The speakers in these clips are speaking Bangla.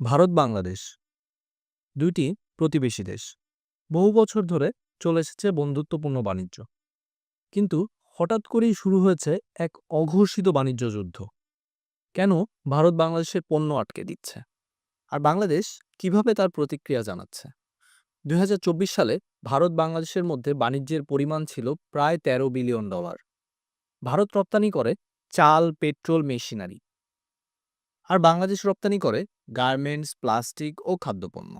ভারত বাংলাদেশ দুইটি প্রতিবেশী দেশ। বহু বছর ধরে চলে এসেছে বন্ধুত্বপূর্ণ বাণিজ্য। কিন্তু হঠাৎ করেই শুরু হয়েছে এক অঘোষিত বাণিজ্য যুদ্ধ। কেন ভারত বাংলাদেশের পণ্য আটকে দিচ্ছে? আর বাংলাদেশ কীভাবে তার প্রতিক্রিয়া জানাচ্ছে? দু হাজার চব্বিশ সালে ভারত বাংলাদেশের মধ্যে বাণিজ্যের পরিমাণ ছিল প্রায় ১৩ বিলিয়ন ডলার। ভারত রপ্তানি করে চাল, পেট্রোল, মেশিনারি। আর বাংলাদেশ রপ্তানি করে গার্মেন্টস, প্লাস্টিক ও খাদ্যপণ্য।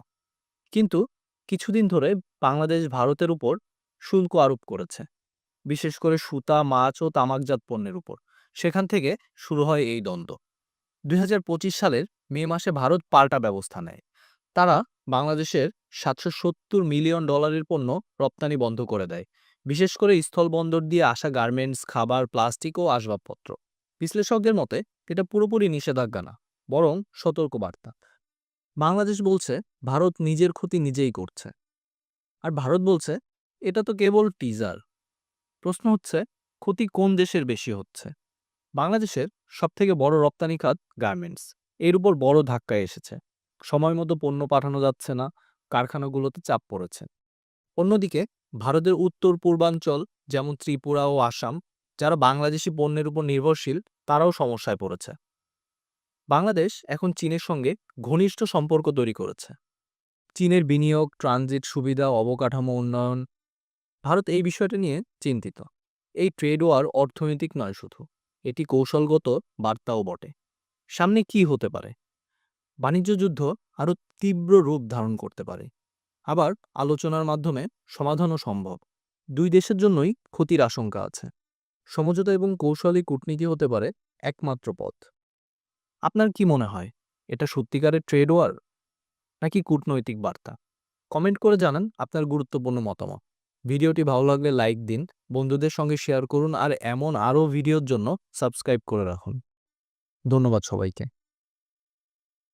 কিন্তু কিছুদিন ধরে বাংলাদেশ ভারতের উপর শুল্ক আরোপ করেছে, বিশেষ করে সুতা, মাছ ও তামাকজাত পণ্যের উপর। সেখান থেকে শুরু হয় এই দ্বন্দ্ব। দুই হাজার পঁচিশ সালের মে মাসে ভারত পাল্টা ব্যবস্থা নেয়। তারা বাংলাদেশের সাতশো সত্তর মিলিয়ন ডলারের পণ্য রপ্তানি বন্ধ করে দেয়, বিশেষ করে স্থলবন্দর দিয়ে আসা গার্মেন্টস, খাবার, প্লাস্টিক ও আসবাবপত্র। বিশ্লেষকদের মতে, এটা পুরোপুরি নিষেধাজ্ঞা না। বরং সতর্কবার্তা। বাংলাদেশ বলছে, ভারত নিজের ক্ষতি নিজেই করছে। আর ভারত বলছে, এটা তো কেবল টিজার প্রশ্ন হচ্ছে, ক্ষতি কোন দেশের বেশি হচ্ছে? বাংলাদেশের সবথেকে বড় রপ্তানি খাত গার্মেন্টস এর উপর বড় ধাক্কা এসেছে। সময় মতো পণ্য পাঠানো যাচ্ছে না, কারখানাগুলোতে চাপ পড়েছে। অন্যদিকে, ভারতের উত্তর পূর্বাঞ্চল, যেমন ত্রিপুরা ও আসাম, যারা বাংলাদেশি পণ্যের উপর নির্ভরশীল, তারাও সমস্যায় পড়েছে। বাংলাদেশ এখন চীনের সঙ্গে ঘনিষ্ঠ সম্পর্ক তৈরি করেছে। চীনের বিনিয়োগ, ট্রানজিট সুবিধা, অবকাঠামো উন্নয়ন, ভারত এই বিষয়টা নিয়ে চিন্তিত। এই ট্রেড ওয়ার অর্থনৈতিক নয় শুধু, এটি কৌশলগত বার্তাও বটে। সামনে কি হতে পারে? বাণিজ্য যুদ্ধ আরও তীব্র রূপ ধারণ করতে পারে। আবার আলোচনার মাধ্যমে সমাধানও সম্ভব। দুই দেশের জন্যই ক্ষতির আশঙ্কা আছে। সমঝোতা এবং কৌশলী কূটনীতি হতে পারে একমাত্র পথ। আপনার কি মনে হয়? এটা সত্যিকারের ট্রেড ওয়ার? নাকি কূটনৈতিক বার্তা? কমেন্ট করে জানান আপনার গুরুত্বপূর্ণ মতামত। ভিডিওটি ভালো লাগলে লাইক দিন, বন্ধুদের সঙ্গে শেয়ার করুন আর এমন আরও ভিডিওর জন্য সাবস্ক্রাইব করে রাখুন। ধন্যবাদ সবাইকে।